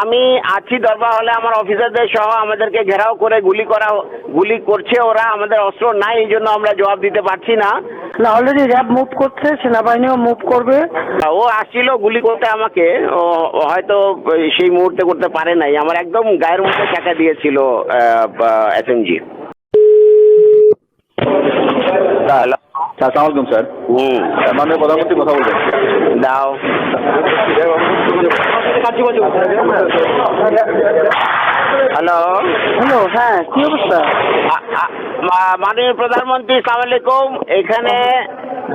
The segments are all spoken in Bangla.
আমি আছি দরবার হলে আমার অফিসারদের সহ আমাদেরকে ঘেরাও করে গুলি করা গুলি করছে ওরা আমাদের অস্ত্র নাই এই জন্য আমরা জবাব দিতে পারছি না। না অলরেডি র্যাব মুভ করছে সেনাবাহিনীও মুভ করবে। ও আসছিল গুলি করতে আমাকে হয়তো সেই মুহূর্তে করতে পারে নাই। আমার একদম গায়ের মধ্যে টাকা দিয়েছিল এসএমজি হ্যালো। আসসালামু আলাইকুম স্যার। হুম। মাননীয় প্রধানমন্ত্রী কথা বলবেন। দাও। হ্যালো হ্যালো হ্যাঁ কি অবস্থা? মাননীয় প্রধানমন্ত্রী সালামালিকুম আলাইকুম। এখানে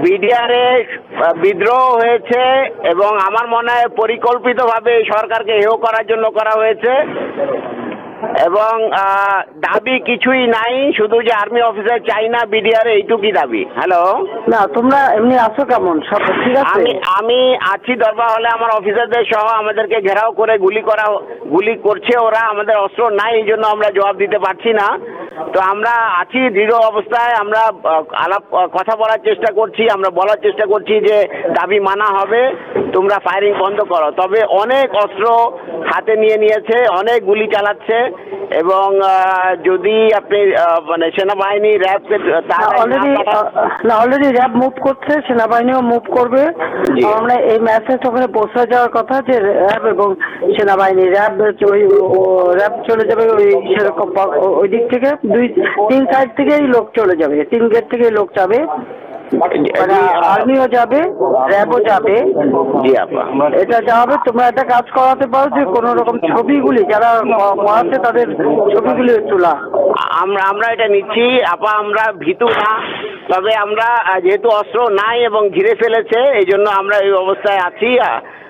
বিডিআরে বিদ্রোহ হয়েছে এবং আমার মনে হয় পরিকল্পিতভাবে সরকারকে হেয় করার জন্য করা হয়েছে। এবং দাবি কিছুই নাই শুধু যে আর্মি অফিসার চাই না বিডিআর এইটুকুই দাবি। হ্যালো না তোমরা এমনি আছো কেমন? সব ঠিক আছে? আমি আমি আছি দরবার হলে আমার অফিসারদের সহ আমাদেরকে ঘেরাও করে গুলি করা গুলি করছে ওরা আমাদের অস্ত্র নাই এই জন্য আমরা জবাব দিতে পারছি না। তো আমরা আছি দৃঢ় অবস্থায় আমরা আলাপ কথা বলার চেষ্টা করছি আমরা বলার চেষ্টা করছি যে দাবি মানা হবে। তোমরা ফায়ারিং বন্ধ করো। তবে অনেক অস্ত্র হাতে নিয়ে নিয়েছে অনেক গুলি চালাচ্ছে এবং যদি আপনি মানে সেনাবাহিনী র্যাবকে না অলরেডি র্যাব মুভ করছে সেনাবাহিনীও মুভ করবে। আমরা এই মেসেজ ওখানে পৌঁছে যাওয়ার কথা যে র্যাব এবং সেনাবাহিনী র্যাব ওই র্যাব চলে যাবে ওই সেরকম ওই দিক থেকে। দুই তিন সাইড থেকেই লোক চলে যাবে তিন গেট থেকেই লোক যাবে। আর্মিও যাবে র্যাবও যাবে। জি আপা। এটা যাবে তোমরা একটা কাজ করাতে পারো যে কোন রকম ছবিগুলি যারা করাচ্ছে তাদের ছবিগুলি তোলা আমরা আমরা এটা নিচ্ছি। আপা আমরা ভীতু না। তবে আমরা যেহেতু অস্ত্র নাই এবং ঘিরে ফেলেছে এই জন্য আমরা এই অবস্থায় আছি।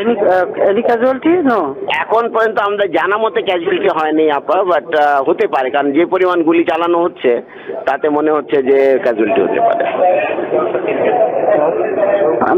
এনি এনি ক্যাজুয়ালিটি এখন পর্যন্ত আমাদের জানা মতে ক্যাজুয়ালিটি হয়নি আপা বাট হতে পারে, কারণ যে পরিমাণ গুলি চালানো হচ্ছে, তাতে মনে হচ্ছে যে ক্যাজুয়ালিটি হতে পারে।